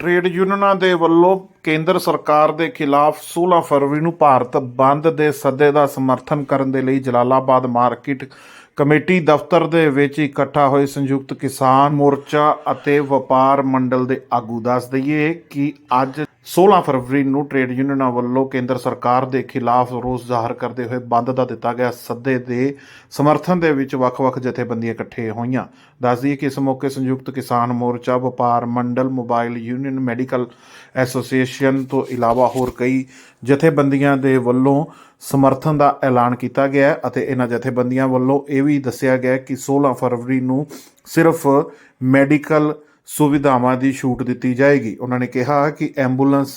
Trade ਯੂਨੀਅਨਾਂ ਦੇ ਵੱਲੋਂ ਕੇਂਦਰ ਸਰਕਾਰ ਦੇ ਖਿਲਾਫ 16 ਫਰਵਰੀ ਨੂੰ ਭਾਰਤ ਬੰਦ ਦੇ ਸੱਦੇ ਦਾ ਸਮਰਥਨ ਕਰਨ ਦੇ ਲਈ ਜਲਾਲਾਬਾਦ ਮਾਰਕੀਟ ਕਮੇਟੀ ਦਫ਼ਤਰ ਦੇ ਵਿੱਚ ਇਕੱਠਾ ਹੋਏ ਸੰਯੁਕਤ ਕਿਸਾਨ ਮੋਰਚਾ ਅਤੇ ਵਪਾਰ ਮੰਡਲ ਦੇ ਆਗੂ ਦੱਸ ਦਈਏ ਕਿ ਅੱਜ 16 ਫਰਵਰੀ ਨੂੰ ਟ੍ਰੇਡ ਯੂਨੀਅਨਾਂ ਵੱਲੋਂ ਕੇਂਦਰ ਸਰਕਾਰ ਦੇ ਖਿਲਾਫ ਰੋਸ ਜ਼ਾਹਰ ਕਰਦੇ ਹੋਏ ਬੰਦ ਦਾ ਦਿੱਤਾ ਗਿਆ ਸੱਦੇ ਦੇ ਸਮਰਥਨ ਦੇ ਵਿੱਚ ਵੱਖ-ਵੱਖ ਜਥੇਬੰਦੀਆਂ ਇਕੱਠੇ ਹੋਈਆਂ। ਦੱਸਦੀ ਦਈਏ ਕਿ ਇਸ ਮੌਕੇ ਸੰਯੁਕਤ ਕਿਸਾਨ ਮੋਰਚਾ, ਵਪਾਰ ਮੰਡਲ, ਮੋਬਾਈਲ ਯੂਨੀਅਨ, ਮੈਡੀਕਲ ਐਸੋਸੀਏਸ਼ਨ ਤੋਂ ਇਲਾਵਾ ਹੋਰ ਕਈ ਜਥੇਬੰਦੀਆਂ ਦੇ ਵੱਲੋਂ ਸਮਰਥਨ ਦਾ ਐਲਾਨ ਕੀਤਾ ਗਿਆ ਅਤੇ ਇਹਨਾਂ ਜਥੇਬੰਦੀਆਂ ਵੱਲੋਂ ਇਹ ਵੀ ਦੱਸਿਆ ਗਿਆ ਕਿ 16 ਫਰਵਰੀ ਨੂੰ ਸਿਰਫ ਮੈਡੀਕਲ ਸੁਵਿਧਾਵਾਂ ਦੀ ਛੂਟ ਦਿੱਤੀ ਜਾਏਗੀ। ਉਹਨਾਂ ਨੇ ਕਿਹਾ ਕਿ ਐਂਬੂਲੈਂਸ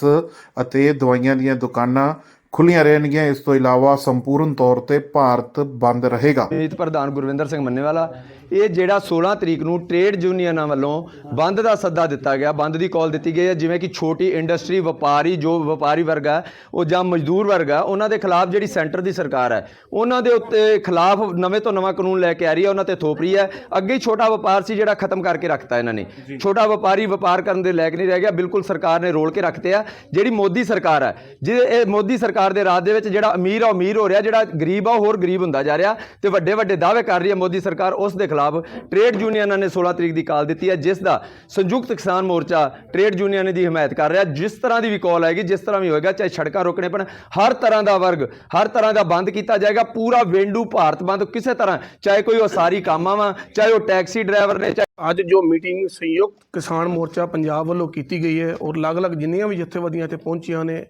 ਅਤੇ ਦਵਾਈਆਂ ਦੀਆਂ ਦੁਕਾਨਾਂ ਖੁੱਲੀਆਂ ਰਹਿਣਗੀਆਂ। ਇਸ ਤੋਂ ਇਲਾਵਾ ਸੰਪੂਰਨ ਤੌਰ ਤੇ ਭਾਰਤ ਬੰਦ ਰਹੇਗਾ। ਮੀਤ ਪ੍ਰਧਾਨ ਗੁਰਵਿੰਦਰ ਸਿੰਘ ਮੰਨੇਵਾਲਾ ਇਹ ਜਿਹੜਾ 16 ਤਰੀਕ ਨੂੰ ਟ੍ਰੇਡ ਯੂਨੀਅਨਾਂ ਵੱਲੋਂ ਬੰਦ ਦਾ ਸੱਦਾ ਦਿੱਤਾ ਗਿਆ ਬੰਦ ਦੀ ਕਾਲ ਦਿੱਤੀ ਗਈ ਹੈ ਜਿਵੇਂ ਕਿ ਛੋਟੀ ਇੰਡਸਟਰੀ ਵਪਾਰੀ ਜੋ ਵਪਾਰੀ ਵਰਗ ਹੈ ਉਹ ਜਾਂ ਮਜ਼ਦੂਰ ਵਰਗ ਹੈ ਉਹਨਾਂ ਦੇ ਖਿਲਾਫ ਜਿਹੜੀ ਸੈਂਟਰ ਦੀ ਸਰਕਾਰ ਹੈ ਉਹਨਾਂ ਦੇ ਉੱਤੇ ਖਿਲਾਫ ਨਵੇਂ ਤੋਂ ਨਵਾਂ ਕਾਨੂੰਨ ਲੈ ਕੇ ਆ ਰਹੀ ਹੈ ਉਹਨਾਂ ਤੇ ਥੋਪ ਰਹੀ ਹੈ। ਅੱਗੇ ਹੀ ਛੋਟਾ ਵਪਾਰ ਸੀ ਜਿਹੜਾ ਖਤਮ ਕਰਕੇ ਰੱਖਤਾ ਇਹਨਾਂ ਨੇ। ਛੋਟਾ ਵਪਾਰੀ ਵਪਾਰ ਕਰਨ ਦੇ ਲਾਇਕ ਨਹੀਂ ਰਹਿ ਗਿਆ ਬਿਲਕੁਲ ਸਰਕਾਰ ਨੇ ਰੋਲ ਕੇ ਰੱਖਤੇ ਆ। ਜਿਹੜੀ ਮੋਦੀ ਸਰਕਾਰ ਹੈ ਜਿਹਦੇ ਇਹ ਮੋਦੀ ਸਰਕਾਰ ਦੇ ਰਾਜ ਦੇ ਵਿੱਚ ਜਿਹੜਾ ਅਮੀਰ ਆ ਅਮੀਰ ਹੋ ਰਿਹਾ, ਜਿਹੜਾ ਗਰੀਬ ਆ ਹੋਰ ਗਰੀਬ ਹੁੰਦਾ ਜਾ ਰਿਹਾ ਤੇ ਵੱਡੇ ਵੱਡੇ ਦਾਅਵੇ ਕਰ ਰਹੀ ਹੈ ਮੋਦੀ ਸਰਕਾਰ ਉਸ ਦੇ ਖਿਲਾਫ। ਟ੍ਰੇਡ ਯੂਨੀਅਨਾਂ ਨੇ 16 ਤਰੀਕ ਦੀ ਕਾਲ ਦਿੱਤੀ ਹੈ, ਜਿਸ ਦਾ ਸੰਯੁਕਤ ਕਿਸਾਨ ਮੋਰਚਾ ਟ੍ਰੇਡ ਯੂਨੀਅਨ ਦੀ ਹਮਾਇਤ ਕਰ ਰਿਹਾ। ਜਿਸ ਤਰ੍ਹਾਂ ਦੀ ਵੀ ਕਾਲ ਆਏਗੀ, ਜਿਸ ਤਰ੍ਹਾਂ ਵੀ ਹੋਏਗਾ, ਚਾਹੇ ਸੜਕਾਂ ਰੋਕਣੇ ਪੈਣ, ਹਰ ਤਰ੍ਹਾਂ ਦਾ ਵਰਗ, ਹਰ ਤਰ੍ਹਾਂ ਦਾ ਬੰਦ ਕੀਤਾ ਜਾਏਗਾ। ਪੂਰਾ ਵੇਂਡੂ ਭਾਰਤ ਬੰਦ ਕਿਸੇ ਤਰ੍ਹਾਂ, ਚਾਹੇ ਕੋਈ ਉਹ ਸਾਰੀ ਕਾਮਾਂ ਵਾ, ਚਾਹੇ ਉਹ ਟੈਕਸੀ ਡਰਾਈਵਰ ਨੇ ਅੱਜ ਜੋ ਮੀਟਿੰਗ ਸੰਯੁਕਤ ਕਿਸਾਨ ਮੋਰਚਾ ਪੰਜਾਬ ਵੱਲੋਂ ਕੀਤੀ ਗਈ ਹੈ ਔਰ ਅਲੱਗ-ਅਲੱਗ ਜਿੰਨੀਆਂ ਵੀ ਜਥੇਬੰਦੀਆਂ ਇੱਥੇ ਪਹੁੰਚੀਆਂ ਨੇ,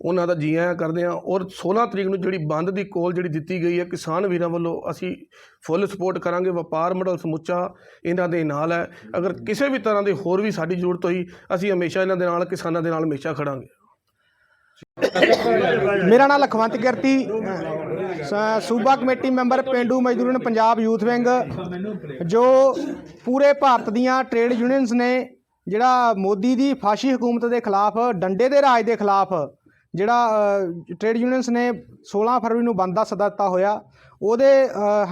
ਉਹਨਾਂ ਦਾ ਜੀ ਆਇਆਂ ਕਰਦੇ ਹਾਂ ਔਰ 16 ਤਰੀਕ ਨੂੰ ਜਿਹੜੀ ਬੰਦ ਦੀ ਕੋਲ ਜਿਹੜੀ ਦਿੱਤੀ ਗਈ ਹੈ ਕਿਸਾਨ ਵੀਰਾਂ ਵੱਲੋਂ ਅਸੀਂ ਫੁੱਲ ਸਪੋਰਟ ਕਰਾਂਗੇ, ਵਪਾਰ ਮੰਡਲ ਸਮੁੱਚਾ ਇਹਨਾਂ ਦੇ ਨਾਲ ਹੈ। ਅਗਰ ਕਿਸੇ ਵੀ ਤਰ੍ਹਾਂ ਦੀ ਹੋਰ ਵੀ ਸਾਡੀ ਜ਼ਰੂਰਤ ਹੋਈ, ਅਸੀਂ ਹਮੇਸ਼ਾ ਇਹਨਾਂ ਦੇ ਨਾਲ, ਕਿਸਾਨਾਂ ਦੇ ਨਾਲ ਹਮੇਸ਼ਾ ਖੜਾਂਗੇ। ਮੇਰਾ ਨਾਮ ਲਖਵੰਤ ਗਿਰਤੀ, ਸ- ਸੂਬਾ ਕਮੇਟੀ ਮੈਂਬਰ ਪਿੰਡੂ ਮਜ਼ਦੂਰਨ ਪੰਜਾਬ ਯੂਥ ਵਿੰਗ, ਜੋ ਪੂਰੇ ਭਾਰਤ ਦੀਆਂ ਟ੍ਰੇਡ ਯੂਨੀਅਨਸ ਨੇ, ਜਿਹੜਾ ਮੋਦੀ ਦੀ ਫਾਸ਼ੀ ਹਕੂਮਤ ਦੇ ਖਿਲਾਫ, ਡੰਡੇ ਦੇ ਰਾਜ ਦੇ ਖਿਲਾਫ ਜਿਹੜਾ ਟ੍ਰੇਡ ਯੂਨੀਅਨਸ ਨੇ 16 ਫਰਵਰੀ ਨੂੰ ਬੰਦ ਦਾ ਸੱਦਾ ਦਿੱਤਾ ਹੋਇਆ। ਉਹਦੇ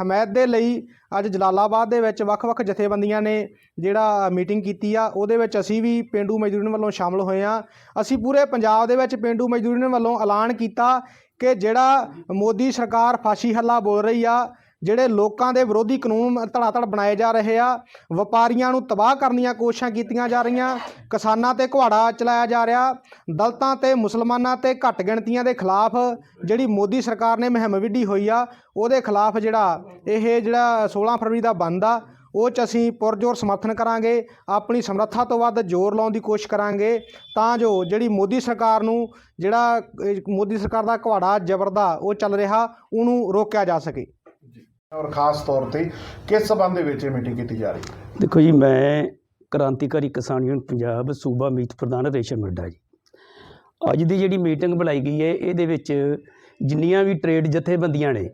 ਹਮਾਇਤ ਦੇ ਲਈ ਅੱਜ ਜਲਾਲਾਬਾਦ ਦੇ ਵਿੱਚ ਵੱਖ-ਵੱਖ ਜਥੇਬੰਦੀਆਂ ਨੇ ਜਿਹੜਾ ਮੀਟਿੰਗ ਕੀਤੀ ਆ, ਉਹਦੇ ਵਿੱਚ ਅਸੀਂ ਵੀ ਪਿੰਡੂ ਮਜ਼ਦੂਰ ਯੂਨੀਅਨ ਵੱਲੋਂ ਸ਼ਾਮਲ ਹੋਏ ਆ। ਅਸੀਂ ਪੂਰੇ ਪੰਜਾਬ ਦੇ ਵਿੱਚ ਪਿੰਡੂ ਮਜ਼ਦੂਰ ਯੂਨੀਅਨ ਵੱਲੋਂ ਐਲਾਨ ਕੀਤਾ ਕਿ ਜਿਹੜਾ ਮੋਦੀ ਸਰਕਾਰ ਫਾਸ਼ੀ ਹੱਲਾ ਬੋਲ ਰਹੀ ਆ ਜਿਹੜੇ ਲੋਕਾਂ ਦੇ ਵਿਰੋਧੀ ਕਾਨੂੰਨ ਧੜਾਧੜ ਬਣਾਏ ਜਾ ਰਹੇ ਆ, ਵਪਾਰੀਆਂ ਨੂੰ ਤਬਾਹ ਕਰਨ ਦੀਆਂ ਕੋਸ਼ਿਸ਼ਾਂ ਕੀਤੀਆਂ ਜਾ ਰਹੀਆਂ, ਕਿਸਾਨਾਂ ਤੇ ਘੁਆੜਾ ਚਲਾਇਆ ਜਾ ਰਿਹਾ, ਦਲਤਾਂ ਤੇ ਮੁਸਲਮਾਨਾਂ ਤੇ ਘੱਟ ਗਿਣਤੀਆਂ ਦੇ ਖਿਲਾਫ ਜਿਹੜੀ ਮੋਦੀ ਸਰਕਾਰ ਨੇ ਮੁਹਿੰਮ ਵਿੱਢੀ ਹੋਈ ਆ, ਉਹਦੇ ਖਿਲਾਫ ਜਿਹੜਾ ਇਹ ਜਿਹੜਾ 16 ਫਰਵਰੀ ਦਾ ਬੰਦ ਆ, ਉਹ 'ਚ ਅਸੀਂ ਪੁਰਜੋਰ ਸਮਰਥਨ ਕਰਾਂਗੇ, ਆਪਣੀ ਸਮਰੱਥਾ ਤੋਂ ਵੱਧ ਜ਼ੋਰ ਲਾਉਣ ਦੀ ਕੋਸ਼ਿਸ਼ ਕਰਾਂਗੇ, ਤਾਂ ਜੋ ਜਿਹੜੀ ਮੋਦੀ ਸਰਕਾਰ ਨੂੰ ਜਿਹੜਾ ਮੋਦੀ ਸਰਕਾਰ ਦਾ ਘੁਆੜਾ ਜ਼ਬਰ ਦਾ ਉਹ ਚੱਲ ਰਿਹਾ, ਉਹਨੂੰ ਰੋਕਿਆ ਜਾ ਸਕੇ। ਔਰ ਖਾਸ ਤੌਰ ਤੇ ਕਿਸ ਸਬੰਧ ਦੇ ਵਿੱਚ ਇਹ ਮੀਟਿੰਗ ਕੀਤੀ ਜਾ ਰਹੀ ਹੈ? ਦੇਖੋ ਜੀ, ਮੈਂ ਕ੍ਰਾਂਤੀਕਾਰੀ ਕਿਸਾਨ ਯੂਨੀਅਨ ਪੰਜਾਬ ਸੂਬਾ ਮੀਤ ਪ੍ਰਧਾਨ ਰੇਸ਼ਮ ਮਿੱਡਾ ਜੀ। ਅੱਜ ਦੀ ਜਿਹੜੀ ਮੀਟਿੰਗ ਬੁਲਾਈ ਗਈ ਹੈ, ਇਹਦੇ ਵਿੱਚ ਜਿੰਨੀਆਂ ਵੀ ਟ੍ਰੇਡ ਜਥੇਬੰਦੀਆਂ ਨੇ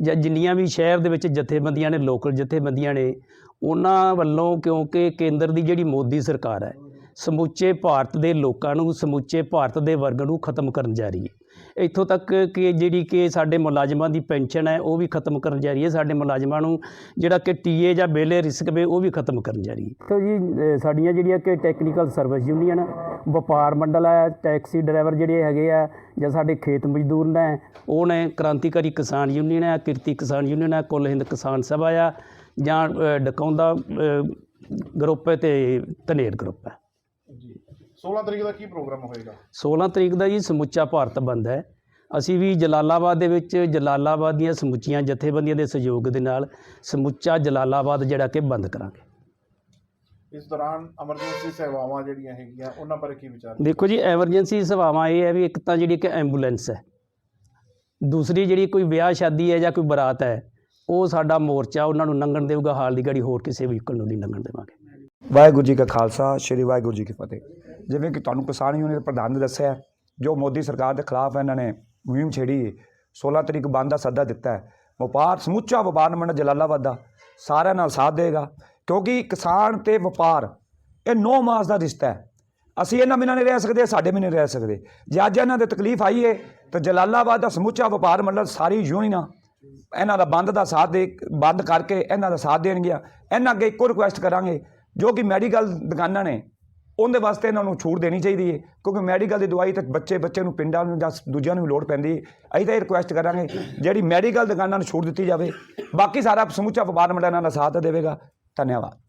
ਜਾਂ ਜਿੰਨੀਆਂ ਵੀ ਸ਼ਹਿਰ ਦੇ ਵਿੱਚ ਜਥੇਬੰਦੀਆਂ ਨੇ ਲੋਕਲ ਜਥੇਬੰਦੀਆਂ ਨੇ, ਉਹਨਾਂ ਵੱਲੋਂ ਕਿਉਂਕਿ ਕੇਂਦਰ ਦੀ ਜਿਹੜੀ ਮੋਦੀ ਸਰਕਾਰ ਹੈ, ਸਮੁੱਚੇ ਭਾਰਤ ਦੇ ਲੋਕਾਂ ਨੂੰ, ਸਮੁੱਚੇ ਭਾਰਤ ਦੇ ਵਰਗ ਨੂੰ ਖਤਮ ਕਰਨ ਜਾ ਰਹੀ ਹੈ। ਇੱਥੋਂ ਤੱਕ ਕਿ ਜਿਹੜੀ ਕਿ ਸਾਡੇ ਮੁਲਾਜ਼ਮਾਂ ਦੀ ਪੈਨਸ਼ਨ ਹੈ ਉਹ ਵੀ ਖਤਮ ਕਰਨ ਜਾ ਰਹੀ ਹੈ। ਸਾਡੇ ਮੁਲਾਜ਼ਮਾਂ ਨੂੰ ਜਿਹੜਾ ਕਿ ਟੀਏ ਜਾਂ ਬੇਲੇ ਰਿਸਕ ਵੇ ਉਹ ਵੀ ਖਤਮ ਕਰਨ ਜਾ ਰਹੀ ਹੈ। ਤਾਂ ਜੀ ਸਾਡੀਆਂ ਜਿਹੜੀਆਂ ਕਿ ਟੈਕਨੀਕਲ ਸਰਵਿਸ ਯੂਨੀਅਨ ਵਪਾਰ ਮੰਡਲ ਹੈ ਟੈਕਸੀ ਡਰਾਈਵਰ ਜਿਹੜੇ ਹੈਗੇ ਆ ਜਾਂ ਸਾਡੇ ਖੇਤ ਮਜ਼ਦੂਰ ਨੇ ਉਹ ਨੇ ਕ੍ਰਾਂਤੀਕਾਰੀ ਕਿਸਾਨ ਯੂਨੀਅਨ ਹੈ ਕਿਰਤੀ ਕਿਸਾਨ ਯੂਨੀਅਨ ਹੈ ਕੁੱਲ ਹਿੰਦ ਕਿਸਾਨ ਸਭਾ ਆ ਜਾਂ ਡਕਾਉਂਦਾ ਗਰੁੱਪ ਹੈ ਤੇ ਧਨੇਰ ਗਰੁੱਪ ਹੈ। 16 ਤਰੀਕ ਦਾ ਕੀ ਪ੍ਰੋਗਰਾਮ ਹੋਏਗਾ? 16 ਤਰੀਕ ਦਾ ਜੀ ਸਮੁੱਚਾ ਭਾਰਤ ਬੰਦ ਹੈ। ਅਸੀਂ ਵੀ ਜਲਾਲਾਬਾਦ ਦੇ ਵਿੱਚ ਜਲਾਲਾਬਾਦ ਦੀਆਂ ਸਮੁੱਚੀਆਂ ਜਥੇਬੰਦੀਆਂ ਦੇ ਸਹਿਯੋਗ ਦੇ ਨਾਲ ਸਮੁੱਚਾ ਜਲਾਲਾਬਾਦ ਜਿਹੜਾ ਕਿ ਬੰਦ ਕਰਾਂਗੇ। ਇਸ ਦੌਰਾਨ ਐਮਰਜੈਂਸੀ ਸੇਵਾਵਾਂ ਜਿਹੜੀਆਂ ਹੈਗੀਆਂ ਉਹਨਾਂ ਬਾਰੇ ਕੀ ਵਿਚਾਰ ਦੇਖੋ ਜੀ ਐਮਰਜੈਂਸੀ ਸੇਵਾਵਾਂ ਇਹ ਹੈ ਵੀ ਇੱਕ ਤਾਂ ਜਿਹੜੀ ਕਿ ਐਂਬੂਲੈਂਸ ਹੈ। ਦੂਸਰੀ ਜਿਹੜੀ ਕੋਈ ਵਿਆਹ ਸ਼ਾਦੀ ਹੈ ਜਾਂ ਕੋਈ ਬਰਾਤ ਹੈ ਉਹ ਸਾਡਾ ਮੋਰਚਾ ਉਹਨਾਂ ਨੂੰ ਲੰਘਣ ਦੇਊਗਾ ਹਾਲ ਦੀ ਗਾੜੀ ਹੋਰ ਕਿਸੇ ਵਹੀਕਲ ਨੂੰ ਨਹੀਂ ਲੰਘਣ ਦੇਵਾਂਗੇ। ਵਾਹਿਗੁਰੂ ਜੀ ਕਾ ਖਾਲਸਾ, ਸ੍ਰੀ ਵਾਹਿਗੁਰੂ ਜੀ ਕੀ ਫਤਿਹ। ਜਿਵੇਂ ਕਿ ਤੁਹਾਨੂੰ ਕਿਸਾਨ ਯੂਨੀਅਨ ਦੇ ਪ੍ਰਧਾਨ ਨੇ ਦੱਸਿਆ ਜੋ ਮੋਦੀ ਸਰਕਾਰ ਦੇ ਖਿਲਾਫ ਇਹਨਾਂ ਨੇ ਮੁਹਿੰਮ ਛੇੜੀ 16 ਤਰੀਕ ਬੰਦ ਦਾ ਸੱਦਾ ਦਿੱਤਾ ਹੈ। ਵਪਾਰ ਸਮੁੱਚਾ, ਵਪਾਰ ਮੰਡਲ ਜਲਾਲਾਬਾਦ ਦਾ ਸਾਰਿਆਂ ਨਾਲ ਸਾਥ ਦੇਗਾ ਕਿਉਂਕਿ ਕਿਸਾਨ ਤੇ ਵਪਾਰ, ਇਹ ਨੌ ਮਾਸ ਦਾ ਰਿਸ਼ਤਾ ਹੈ। ਅਸੀਂ ਇਹਨਾਂ ਬਿਨਾਂ ਨਹੀਂ ਰਹਿ ਸਕਦੇ, ਸਾਡੇ ਵੀ ਨਹੀਂ ਰਹਿ ਸਕਦੇ। ਜੇ ਅੱਜ ਇਹਨਾਂ ਦੇ ਤਕਲੀਫ ਆਈ ਹੈ ਤਾਂ ਜਲਾਲਾਬਾਦ ਦਾ ਸਮੁੱਚਾ ਵਪਾਰ ਮੰਡਲ ਸਾਰੀ ਯੂਨੀਅਨਾਂ ਇਹਨਾਂ ਦਾ ਬੰਦ ਦਾ ਸਾਥ ਦੇ, ਬੰਦ ਕਰਕੇ ਇਹਨਾਂ ਦਾ ਸਾਥ ਦੇਣਗੀਆਂ। ਇਹਨਾਂ ਅੱਗੇ ਇੱਕੋ ਰਿਕੁਐਸਟ ਕਰਾਂਗੇ ਜੋ ਕਿ ਮੈਡੀਕਲ ਦੁਕਾਨਾਂ ਨੇ, ਉਹਦੇ ਵਾਸਤੇ ਇਹਨਾਂ ਨੂੰ ਛੂਟ ਦੇਣੀ ਚਾਹੀਦੀ ਹੈ, ਕਿਉਂਕਿ ਮੈਡੀਕਲ ਦੀ ਦਵਾਈ ਤੇ ਬੱਚੇ ਬੱਚੇ ਨੂੰ, ਪਿੰਡਾਂ ਨੂੰ ਜਾਂ ਦੂਜਿਆਂ ਨੂੰ ਵੀ ਲੋੜ ਪੈਂਦੀ ਹੈ। ਅਸੀਂ ਤਾਂ ਇਹ ਰਿਕੁਐਸਟ ਕਰਾਂਗੇ, ਜਿਹੜੀ ਮੈਡੀਕਲ ਦੁਕਾਨਾਂ ਨੂੰ ਛੂਟ ਦਿੱਤੀ ਜਾਵੇ, ਬਾਕੀ ਸਾਰਾ ਸਮੁੱਚਾ ਵਪਾਰ ਮੰਡਲ ਇਹਨਾਂ ਦਾ ਸਾਥ ਦੇਵੇਗਾ। ਧੰਨਵਾਦ।